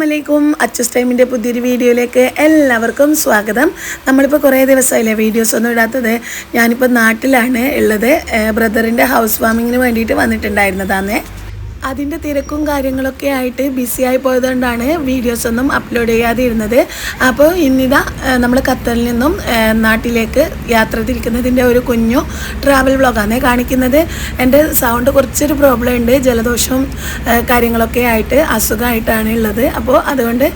വലൈക്കും അച്ചസ് ടൈമിന്റെ പുതിയൊരു വീഡിയോയിലേക്ക് എല്ലാവർക്കും സ്വാഗതം. നമ്മളിപ്പോൾ കുറേ ദിവസമായില്ലേ വീഡിയോസ് ഒന്നും ഇടാത്തത്. ഞാനിപ്പോൾ നാട്ടിലാണ് ഉള്ളത്. ബ്രദറിന്റെ ഹൗസ് വാമിങ്ങിന് വേണ്ടിയിട്ട് വന്നിട്ടുണ്ടായിരുന്നതാന്നേ. അതിന്റെ തിരക്കും കാര്യങ്ങളൊക്കെ ആയിട്ട് ബിസി ആയി പോയതുകൊണ്ടാണ് വീഡിയോസ് ഒന്നും അപ്ലോഡ് ചെയ്യാതെ ഇരുന്നത് അപ്പോൾ ഇന്നിതാ നമ്മൾ ഖത്തറിൽ നിന്നും നാട്ടിലേക്ക് യാത്ര തിരിക്കുന്നതിന്റെ ഒരു കുഞ്ഞു ട്രാവൽ വ്ളോഗാണ് കാണിക്കുന്നത്. എന്റെ സൗണ്ട് കുറച്ചൊരു പ്രോബ്ലം ഉണ്ട്. ജലദോഷവും കാര്യങ്ങളൊക്കെ ആയിട്ട് അസുഖമായിട്ടാണ് ഉള്ളത്. അപ്പോൾ അതുകൊണ്ട്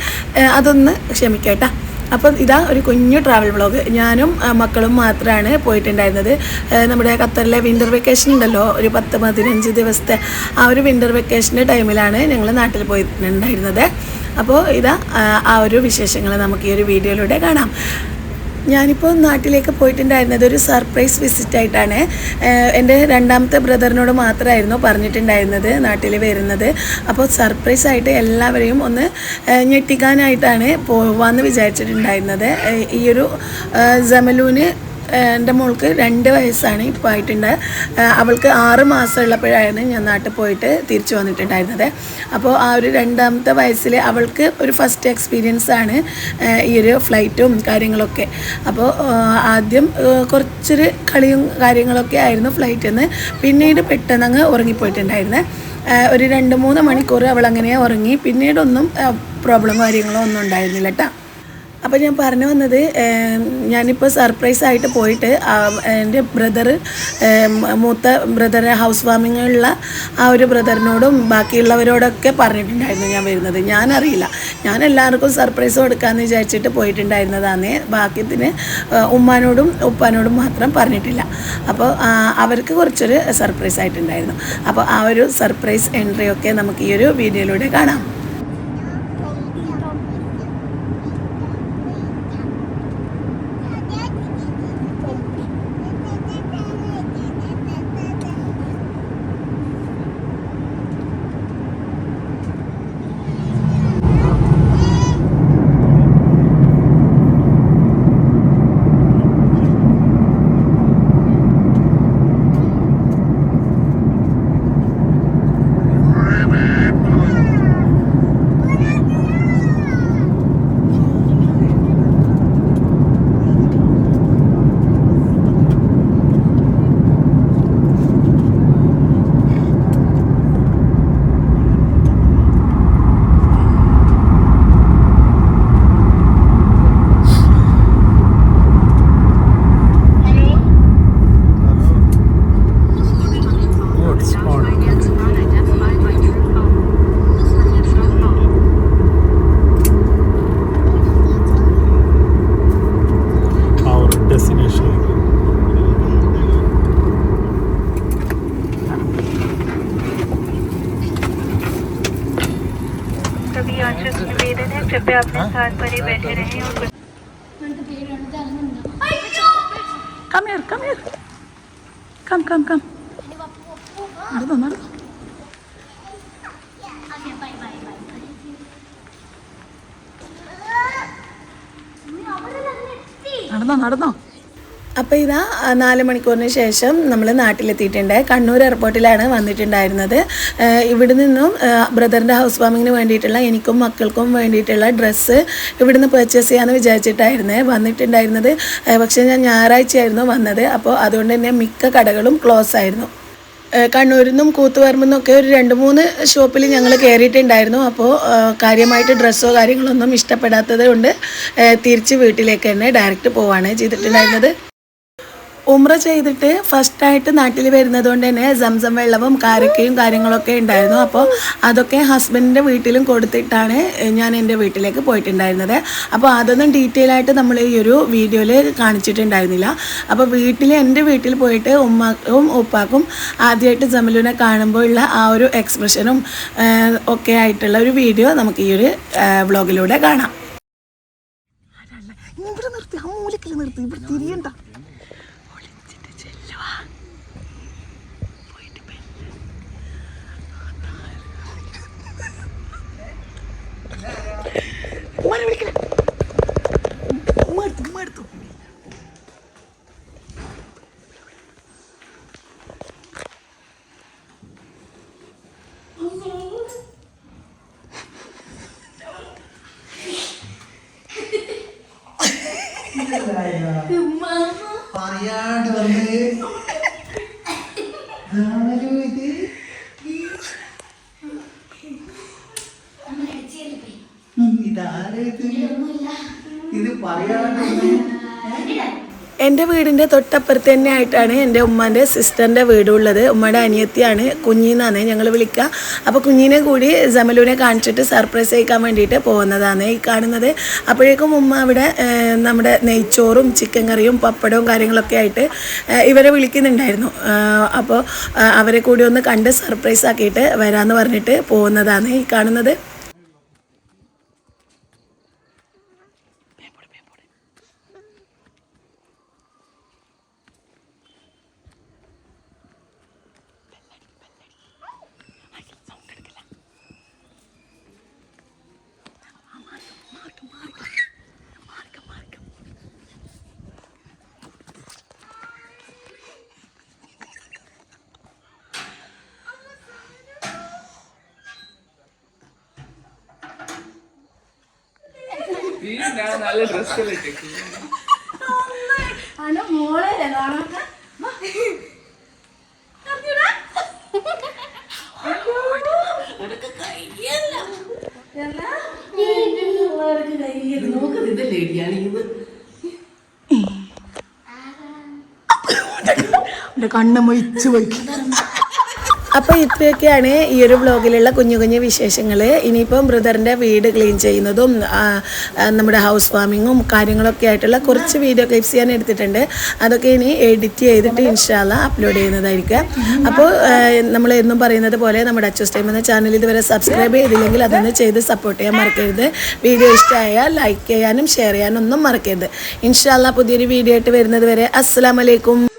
അതൊന്ന് ക്ഷമിക്കട്ടാ. അപ്പം ഇതാ ഒരു കുഞ്ഞു ട്രാവൽ വ്ളോഗ് ഞാനും മക്കളും മാത്രമാണ് പോയിട്ടുണ്ടായിരുന്നത്. നമ്മുടെ ഖത്തറിലെ വിന്റർ വെക്കേഷൻ ഉണ്ടല്ലോ ഒരു പത്ത് പതിനഞ്ച് ദിവസത്തെ ആ ഒരു വിന്റർ വെക്കേഷന്റെ ടൈമിലാണ് ഞങ്ങൾ നാട്ടിൽ പോയിട്ടുണ്ടായിരുന്നത്. അപ്പോൾ ഇതാ ആ, ഒരു വിശേഷങ്ങൾ നമുക്ക് ഈ ഒരു വീഡിയോയിലൂടെ കാണാം. ഞാനിപ്പോൾ നാട്ടിലേക്ക് പോയിട്ടുണ്ടായിരുന്നത് ഒരു സർപ്രൈസ് വിസിറ്റ് ആയിട്ടാണ്. എന്റെ രണ്ടാമത്തെ ബ്രദറിനോട് മാത്രമായിരുന്നു പറഞ്ഞിട്ടുണ്ടായിരുന്നത് നാട്ടിൽ വരുന്നത്. അപ്പോൾ സർപ്രൈസ് ആയിട്ട് എല്ലാവരെയും ഒന്ന് ഞെട്ടിക്കാനായിട്ടാണ് പോവാന്ന് വിചാരിച്ചിട്ടുണ്ടായിരുന്നത്. ഈ ഒരു ജമലൂന് എന്റെ മോൾക്ക് രണ്ട് വയസ്സാണ് ഇപ്പോൾ ആയിട്ടുണ്ട്. അവൾക്ക് ആറ് മാസം ഉള്ളപ്പോഴാണ് ഞാൻ നാട്ടിൽ പോയിട്ട് തിരിച്ചു വന്നിട്ടുണ്ടായിരുന്നത്. അപ്പോൾ ആ ഒരു രണ്ടാമത്തെ വയസ്സിൽ അവൾക്ക് ഒരു ഫസ്റ്റ് എക്സ്പീരിയൻസ് ആണ് ഈ ഒരു ഫ്ലൈറ്റും കാര്യങ്ങളൊക്കെ. അപ്പോൾ ആദ്യം കുറച്ചൊരു കളിയും കാര്യങ്ങളൊക്കെ ആയിരുന്നു ഫ്ലൈറ്റിൽ നിന്ന് പിന്നീട് പെട്ടെന്ന് അങ്ങ് ഉറങ്ങിപ്പോയിട്ടുണ്ടായിരുന്നത് ഒരു രണ്ട് മൂന്ന് മണിക്കൂർ അവൾ അങ്ങനെ ഉറങ്ങി. പിന്നീടൊന്നും പ്രോബ്ലം കാര്യങ്ങളോ ഒന്നും ഉണ്ടായിരുന്നില്ല കേട്ടോ അപ്പോൾ ഞാൻ പറഞ്ഞു വന്നത് ഞാനിപ്പോൾ സർപ്രൈസ് ആയിട്ട് പോയിട്ട് എന്റെ ബ്രദർ മൂത്ത ബ്രദർ ഹൗസ് വാമിങ്ങുള്ള ആ ഒരു ബ്രദറിനോടും ബാക്കിയുള്ളവരോടൊക്കെ പറഞ്ഞിട്ടുണ്ടായിരുന്നു ഞാൻ വരുന്നത്. ഞാനറിയില്ല. ഞാൻ എല്ലാവർക്കും സർപ്രൈസ് കൊടുക്കാമെന്ന് വിചാരിച്ചിട്ട് പോയിട്ടുണ്ടായിരുന്നതാണ് ബാക്കിയത്തിന് ഉമ്മാനോടും ഉപ്പാനോടും മാത്രം പറഞ്ഞിട്ടില്ല. അപ്പോൾ അവർക്ക് കുറച്ചൊരു സർപ്രൈസ് ആയിട്ടുണ്ടായിരുന്നു. അപ്പോൾ ആ ഒരു സർപ്രൈസ് എൻട്രി ഒക്കെ നമുക്ക് ഈ ഒരു വീഡിയോയിലൂടെ കാണാം. निवेदन है कृपया अपने स्थान पर ही बैठे रहें और कुछ Come here, come here. Come, come, come. നടന്നോ നടന്നോ നടന്നോ നടന്നോ അപ്പോൾ ഇതാ നാല് മണിക്കൂറിന് ശേഷം നമ്മൾ നാട്ടിലെത്തിയിട്ടുണ്ട്. കണ്ണൂർ എയർപോർട്ടിലാണ് വന്നിട്ടുണ്ടായിരുന്നത്. ഇവിടെ നിന്നും ബ്രദറിന്റെ ഹൗസ് വാമിങ്ങിന് വേണ്ടിയിട്ടുള്ള എനിക്കും മക്കൾക്കും വേണ്ടിയിട്ടുള്ള ഡ്രസ്സ് ഇവിടുന്ന് പർച്ചേസ് ചെയ്യാമെന്ന് വിചാരിച്ചിട്ടായിരുന്നു വന്നിട്ടുണ്ടായിരുന്നത്. പക്ഷെ ഞാൻ ഞായറാഴ്ചയായിരുന്നു വന്നത്. അപ്പോൾ അതുകൊണ്ട് തന്നെ മിക്ക കടകളും ക്ലോസ് ആയിരുന്നു. കണ്ണൂരിൽ നിന്നും കൂത്തുപറമ്പിൽ നിന്നൊക്കെ ഒരു രണ്ട് മൂന്ന് ഷോപ്പിൽ ഞങ്ങൾ കയറിയിട്ടുണ്ടായിരുന്നു അപ്പോൾ കാര്യമായിട്ട് ഡ്രസ്സോ കാര്യങ്ങളൊന്നും ഇഷ്ടപ്പെടാത്തത് കൊണ്ട് തിരിച്ച് വീട്ടിലേക്ക് തന്നെ ഡയറക്റ്റ് പോവാണ് ചെയ്തിട്ടുണ്ടായിരുന്നത്. ഉമ്ര ചെയ്തിട്ട് ഫസ്റ്റായിട്ട് നാട്ടിൽ വരുന്നത് കൊണ്ട് തന്നെ സംസം വെള്ളവും കാരക്കയും കാര്യങ്ങളൊക്കെ ഉണ്ടായിരുന്നു. അപ്പോൾ അതൊക്കെ ഹസ്ബൻഡിന്റെ വീട്ടിലും കൊടുത്തിട്ടാണ് ഞാൻ എന്റെ വീട്ടിലേക്ക് പോയിട്ടുണ്ടായിരുന്നത്. അപ്പോൾ അതൊന്നും ഡീറ്റെയിൽ ആയിട്ട് നമ്മൾ ഈ ഒരു വീഡിയോയിൽ കാണിച്ചിട്ടുണ്ടായിരുന്നില്ല. അപ്പോൾ വീട്ടിൽ എന്റെ വീട്ടിൽ പോയിട്ട് ഉമ്മാക്കും ഉപ്പാക്കും ആദ്യമായിട്ട് ജമലുവിനെ കാണുമ്പോൾ ഉള്ള ആ ഒരു എക്സ്പ്രഷനും ഒക്കെ ആയിട്ടുള്ള ഒരു വീഡിയോ നമുക്ക് ഈ ഒരു വ്ളോഗിലൂടെ കാണാം. നിർത്തി ആ മൂലക്കിൽ നിർത്തി. ഇവിടെ തിരിയണ്ട. എന്റെ വീടിന്റെ തൊട്ടപ്പുറത്ത് തന്നെ ആയിട്ടാണ് എന്റെ ഉമ്മാന്റെ സിസ്റ്ററിന്റെ വീടുള്ളത്. ഉമ്മയുടെ അനിയത്തിയാണ് കുഞ്ഞിന്നാണ് ഞങ്ങൾ വിളിക്കുക. അപ്പോൾ കുഞ്ഞിനെ കൂടി ജമലൂനെ കാണിച്ചിട്ട് സർപ്രൈസ് അയക്കാൻ വേണ്ടിയിട്ട് പോകുന്നതാണ് ഈ കാണുന്നത്. അപ്പോഴേക്കും ഉമ്മ അവിടെ നമ്മുടെ നെയ്ച്ചോറും ചിക്കൻ കറിയും പപ്പടവും കാര്യങ്ങളൊക്കെ ആയിട്ട് ഇവരെ വിളിക്കുന്നുണ്ടായിരുന്നു. അപ്പോൾ അവരെ കൂടി ഒന്ന് കണ്ട് സർപ്രൈസ് ആക്കിയിട്ട് വരാമെന്ന് പറഞ്ഞിട്ട് പോകുന്നതാണ് ഈ കാണുന്നത്. നല്ല ഡ്രസ് കണ്ണ് മൊയിച്ചു പോയി. അപ്പോൾ ഇത്രയൊക്കെയാണ് ഈ ഒരു വ്ളോഗിലുള്ള കുഞ്ഞു കുഞ്ഞു വിശേഷങ്ങൾ ഇനിയിപ്പം ബ്രദറിന്റെ വീട് ക്ലീൻ ചെയ്യുന്നതും നമ്മുടെ ഹൗസ് വാമിങ്ങും കാര്യങ്ങളൊക്കെ ആയിട്ടുള്ള കുറച്ച് വീഡിയോ ക്ലിപ്സ് ഞാൻ എടുത്തിട്ടുണ്ട്. അതൊക്കെ ഇനി എഡിറ്റ് ചെയ്തിട്ട് ഇൻഷാല്ല അപ്ലോഡ് ചെയ്യുന്നതായിരിക്കും. അപ്പോൾ നമ്മൾ എന്നും പറയുന്നത് പോലെ നമ്മുടെ അച്ചൂസ് ടൈം എന്ന ചാനൽ ഇതുവരെ സബ്സ്ക്രൈബ് ചെയ്തില്ലെങ്കിൽ അതൊന്ന് ചെയ്ത് സപ്പോർട്ട് ചെയ്യാൻ മറക്കരുത്. വീഡിയോ ഇഷ്ടമായാൽ ലൈക്ക് ചെയ്യാനും ഷെയർ ചെയ്യാനും ഒന്നും മറക്കരുത്. ഇൻഷാല്ല പുതിയൊരു വീഡിയോ ആയിട്ട് വരുന്നത് വരെ അസ്സാം വലൈക്കും